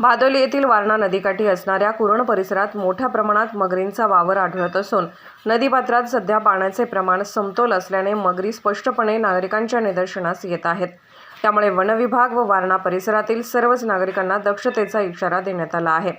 भादोली येथील वारणा नदीकाठी असणाऱ्या कुरण परिसरात मोठ्या प्रमाणात मगरींचा वावर आढळत असून नदीपात्रात सध्या पाण्याचे प्रमाण समतोल असल्याने मगरी स्पष्टपणे नागरिकांच्या निदर्शनास येत आहेत. त्यामुळे वनविभाग व वारणा परिसरातील सर्वच नागरिकांना दक्षतेचा इशारा देण्यात आला आहे.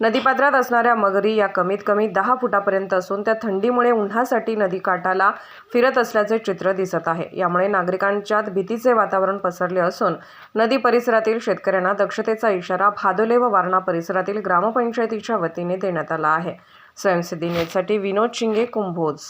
नदीपात्रात असणाऱ्या मगरी या कमीत कमी दहा फुटापर्यंत असून त्या थंडीमुळे उन्हासाठी नदीकाठाला फिरत असल्याचे चित्र दिसत आहे. यामुळे नागरिकांच्यात भीतीचे वातावरण पसरले असून नदी परिसरातील शेतकऱ्यांना दक्षतेचा इशारा भादोले व वारणा परिसरातील ग्रामपंचायतीच्या वतीने देण्यात आला आहे. स्वयंसिद्धी नेटसाठी विनोद शिंगे कुंभोज.